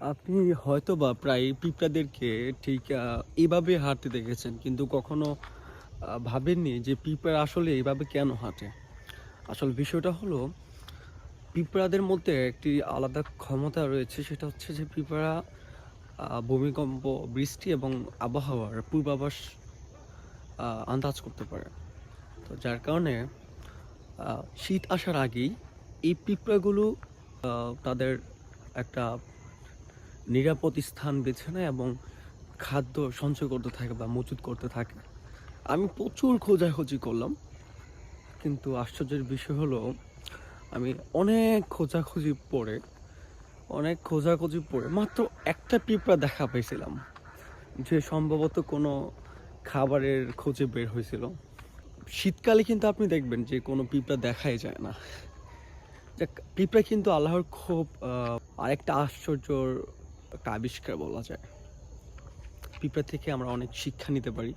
আপনি হয়তো বা প্রায় পিঁপড়াদেরকে ঠিক এভাবে হাঁটতে দেখেছেন, কিন্তু কখনো ভাবেননি যে পিঁপড়া আসলে এভাবে কেন হাঁটে? আসল বিষয়টা হলো, পিঁপড়াদের মধ্যে একটি আলাদা ক্ষমতা রয়েছে, সেটা হচ্ছে যে পিঁপড়া ভূমিকম্প, বৃষ্টি এবং আবহাওয়ার পূর্বাভাস আন্দাজ করতে পারে। তো যার কারণে শীত আসার আগেই এই পিঁপড়াগুলো তাদের একটা নিরাপদ স্থান বেছে নেয় এবং খাদ্য সঞ্চয় করতে থাকে বা মজুত করতে থাকে। আমি প্রচুর খোঁজাখুঁজি করলাম, কিন্তু আশ্চর্যের বিষয় হলো, আমি অনেক খোঁজাখুঁজি পরে অনেক খোঁজাখুঁজি পরে মাত্র একটা পিঁপড়া দেখা পেয়েছিলাম যে সম্ভবত কোনো খাবারের খোঁজে বের হয়েছিল। শীতকালে কিন্তু আপনি দেখবেন যে কোনো পিঁপড়া দেখাই যায় না। পিঁপড়া কিন্তু আল্লাহর খুব আরেকটা আশ্চর্যর একটা আবিষ্কার বলা যায়। পিঁপড়া থেকে আমরা অনেক শিক্ষা নিতে পারি।